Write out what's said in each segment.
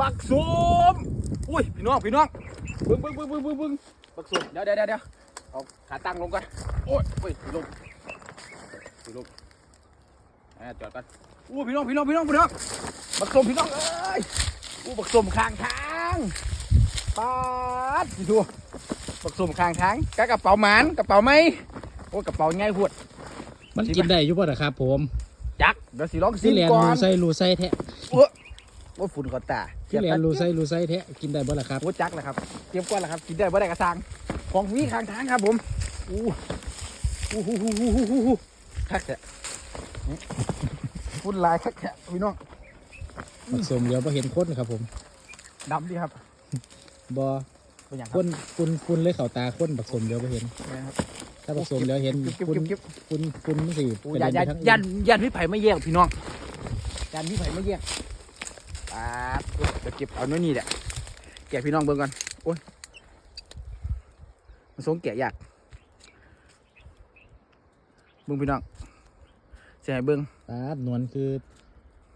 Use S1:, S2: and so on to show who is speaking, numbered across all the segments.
S1: บักสมอุ้ยพี่น้องพี่น้องเบิ้งเบิ้งเบิ้งเบิ้งเบิ้งเบิ้งบักสมเดี๋ยวเดี๋ยวเดี๋ยวเดี๋ยวเอาขาตั้งลงก่อนโอ้ยโอ้ยพี่ลงพี่ลงอ่าจอดกันอู้พี่น้องพี่น้องพี่น้องพี่น้องบักสมพี่น้องเอ้ยอู้บักสมข้างทางปาดพี่ดูบักสมข้างทางกับกระเป๋าหมานกระเป๋าไหมโอ้ยกระเป๋าง่ายหวด
S2: มันกินได้อยู่ป่ะนะครับผม
S1: จักเดี๋ยวสิลองซิ
S2: ที่
S1: ม
S2: เรียน
S1: ก่อ
S2: รู
S1: น
S2: ไส้รูไส้แทะ
S1: ว่าฝุ่นเขาตา
S2: ที่เรียนรูไส้รูไส้แทะกินได้บ่ล่ะครับ
S1: โอ้จักแหละครับเตรียมก้อนแล้วครับ กินได้บ่ได้กระซังของวีข้างทางครับผมอู้อู้หูหูหูหูหูหูคักแท้นี่ฝุ่นลายคักแท้พี่น้อง
S2: ผสมเดี๋ยวพอเห็นคนครับผม
S1: ดำดิครับ
S2: บอ
S1: เป็นอย่างค
S2: ครับนคุณคุณเลยเข่าตาคนผสมเดี๋ยวพอเห็น
S1: นะครับ
S2: ถ้าผสมเดี๋ยวเห็น
S1: เก็บ
S2: คุณ
S1: เก็บเก็บ
S2: คุณคุณมันสิ
S1: โอ้
S2: กระ
S1: ยัน
S2: เด็
S1: ยัน
S2: นไปทั้ง
S1: ยันยันพี่ไผ่ไม่แยกพี่น้องยันพี่ไผ่ไม่แยก ปาดโอ้ยเดี๋ยวเก็บเอาโน่นนี่แหละแกะพี่น้องเบิ่งก่อนโอ้ยมันสงแกะยากเบิ่งพี่น้องเสียให้เบิ่ง
S2: ปาดนวลคือ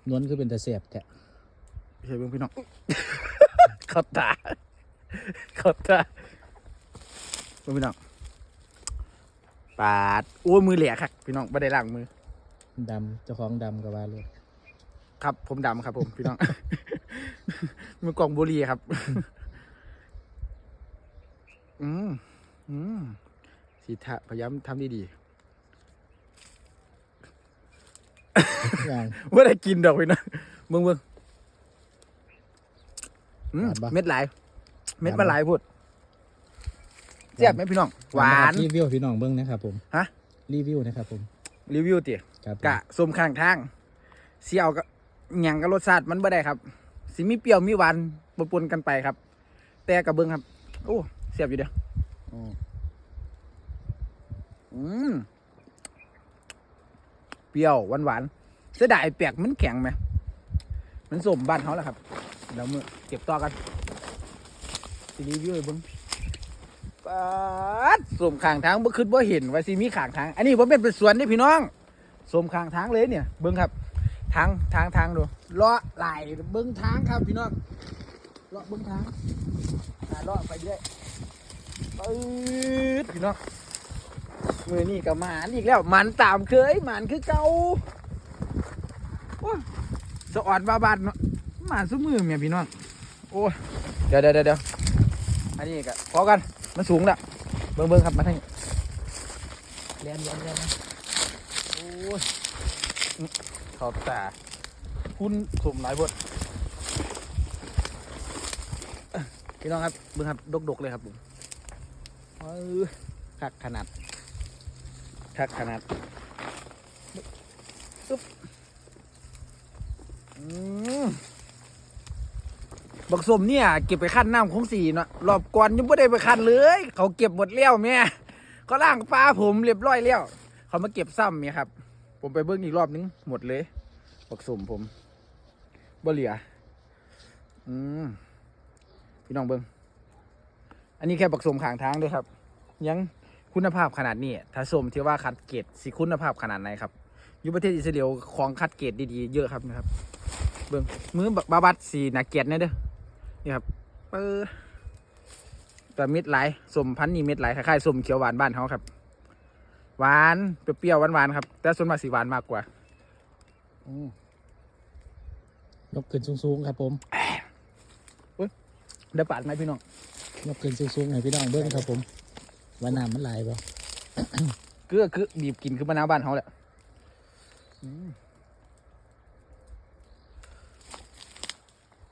S2: นวลคือเป็นตะเสียบแทะ
S1: เฮ้ยเบิ่งพี่น้องเข้าตาเข้าตาเบิ่งพี่น้องปาดโอ้ยมือแหลกครับพี่น้องไม่ได้ล้างมือ
S2: ดำเจ้าของดำกับว่าเลย
S1: ครับ ผมดำครับ ผมพี่น้อง มือกล่องบุหรี่ครับ อืมอืมสีทะพยายามทำดี
S2: อย่าง
S1: ๆว่าได้กินดอกพี่น้องเบิ่งเบิ่งอืม
S2: หวานปะ
S1: เม็ดหลาย เม็ด
S2: หวาน
S1: มา
S2: ปะ
S1: หลายพูดเจ็บไหมพี่น้อง หวาน
S2: รีวิวให้พี่น้องเบิ้งนะครับผม
S1: ฮะ
S2: รีวิวนะครับผม
S1: รีวิวติ
S2: ครับผม
S1: กะส้มข้างทางเสียวก็ หยังกับรสชาติมันบ่ได้ครับ สิมีเปรี้ยวมีหวานปนๆกันไปครับ แต่กระเบิงครับโอ้เสียบอยู่เดียวอืมอืมเปรี้ยวหวานหวานเสียดายเปียกมันแข็งไหมมันสมบ้านเขาแหละครับเดี๋ยวมือเก็บต่อกันสิรีวิวให้เบิ้งปัดสมข้างทางบ่คิดบ่เห็นว่าสิมีข้างทาง อันนี้ผมเป็นเป็นสวนนี่พี่น้องสมข้างทางเลยเนี่ย เบิ้งครับ ทางทางทางดูเลาะไหลเบิ้งทางครับพี่น้องเลาะเบิ้งทางอ่าเลาะไปเรื่อยปื๊ดพี่น้องมือนี่กับหมานอีกแล้วหมันตามเคยหมันคือเก่าโอ้สะออนบาบานเนาะหมาซุ้มือเมียพี่น้องโอ้ยเดี๋ยวเดี๋ยวเดี๋ยวอันนี้ก็พอกันมันสูงละเบิ้งเบิ้งครับมาทางนี้เรียนเรียนเรียนะโอ้ย ขอบตาคุณสมหลายบทพี่น้องครับเบิ่งครับดกๆเลยครับผมเออคักขนาดคักขนาดอึ๊บอืมบักสมเนี่ย เก็บไปขั้นน้ำคงสีเนาะรอบก่อนยังไม่ได้ไปขั้นเลย เขาเก็บหมดแล้วแม่เขาล่างปลาผมเรียบร้อยแล้วเขามาเก็บซ้ำเนี่ยครับ ผมไปเบิ้งอีกรอบนึง หมดเลยบักสมผมบ่เหลืออืมพี่น้องเบิ้งอันนี้แค่บักสมขางทางด้วยครับ ยังคุณภาพขนาดนี้ ถ้าสมที่ว่าคัดเกรดสิคุณภาพขนาดไหนครับอยู่ประเทศอิสราเอลของคัดเกรดดีๆเยอะครับนะครับ เบิ้งมือบักบาบัดสีหนาเกตเนี่ยเด้อนี่ครับเออแต่เม็ดไหลสมพันธุ์นี่เม็ดไหลคล้ายๆสมเขียวหวานบ้านเขาครับ หวานเปรี้ยวๆหวานๆครับ แต่ส่วนมากสีหวานมากกว่าอืม
S2: ยกขึ้นสูงๆครับผม
S1: เดี๋ยวปาดไหมพี่น้อง
S2: ยกขึ้นสูงๆให้พี่น้องเบิ้งครับผมว่าน้ำมันไหลบ่
S1: เกลือคือบีบกินคือมะนาวบ้านเขาแหละอืม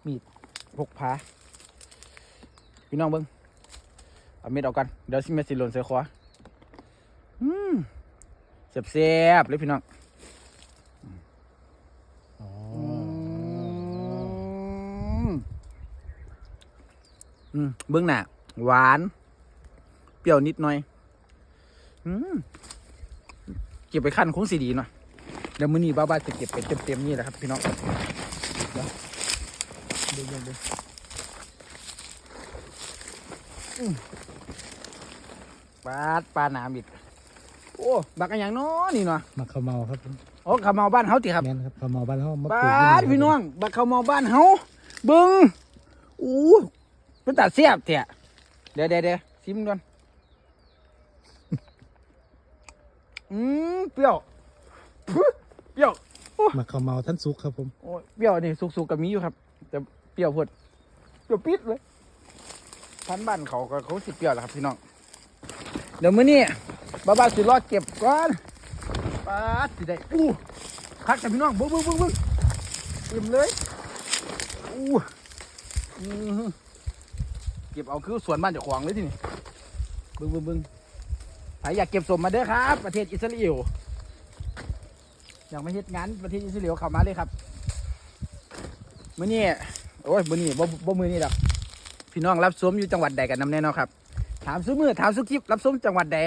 S1: มีดพกพาพี่น้องเบิ้งเอาเม็ดออกกันเดี๋ยวสิเม็ดสิหล่นใส่คอ อืมแซ่บๆเลยพี่น้อง
S2: อ๋อ
S1: อืมเบื้องหน้าหวาน เปรี้ยวนิดหน่อย อืมเก็บไปขั้นคงสีดีหน่อยเดี๋ยวมื้อนี้บ้าบ้าจะเก็บไปเต็มๆนี่แหละครับพี่น้องเดี๋ยวดูดูดูอืมปาดปลาหนามอีก อ้บักอันอย่างน้อนี่เนาะ
S2: มาขาวเมาครับผม
S1: โอ้ขาวเมาบ้านเฮาติครับ
S2: แม่นครับขาวเมาบ้านเฮามาป
S1: บ้
S2: ลูกา
S1: น
S2: ยู่
S1: พี่น้องบักเขาวเมาบ้านเฮาเบิ้งอู้เป็นตัดเสียบเถอะเดี๋ยวเดี๋ยวเดี๋ยวชิมก่อนอืมเปรี้ยวเปรี้ยว
S2: มาข้าวเมาท่านซุกครับผม
S1: โอ้ยเปรี้ยวนี่สุกๆกับมีอยู่ครับ แต่เปรี้ยวพดเปรี้ยวปิดเลยพันบ้านเขาก็เขาสิเปรี้ยวแหละครับพี่น้องเดี๋ยวมื้อนี้ บ้าบ้าสิรอเก็บก่อนป้าดสิได้อู้คักแต่พี่น้องบิ้งบิ้งบิ้งเบิ้งเต็มเลยอู้หือเก็บเอาคือสวนบ้านเจ้าของเลยทีนี่เบิ้งบิ้งบิ้งใครอยากเก็บสมมาเด้อครับ ประเทศอิสราเอลอยากมาเฮ็ดงานประเทศอิสราเอลเข้ามาเลยครับมื้อนี้โอ้ยมื้อนี้บ่บ่มื้อนี้ดอกพี่น้องรับชมอยู่จังหวัดใดกันนำแน่นอนครับ ถามซุมือถามซุคลิปรับชมจังหวัดใด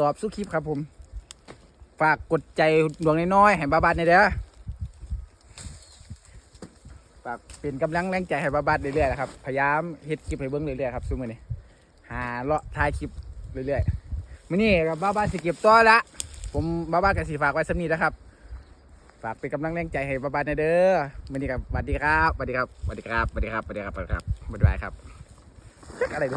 S1: ตอบซุคลิปครับผม ฝากกดใจดวงน้อยๆให้บาบาดในเด้อฝากเป็นกำลังแรงใจให้บาบาดเรื่อยๆนะครับ พยายามเฮ็ดคลิปให้เบิ่งเรื่อยๆครับซุมื้อนี้หาเลาะถ่ายคลิปเรื่อยๆมื้อนี้กับบาบาดสิเก็บต่อละผมบาบาดก็สิฝากไว้สำนี้นะครับ ฝากเป็นกำลังแรงใจให้บาบาดในเด้อมื้อนี้กับสวัสดีครับสวัสดีครับสวัสดีครับสวัสดีครับสวัสดีครับสวัสดีครับบ๊ายบายครับอะไรดู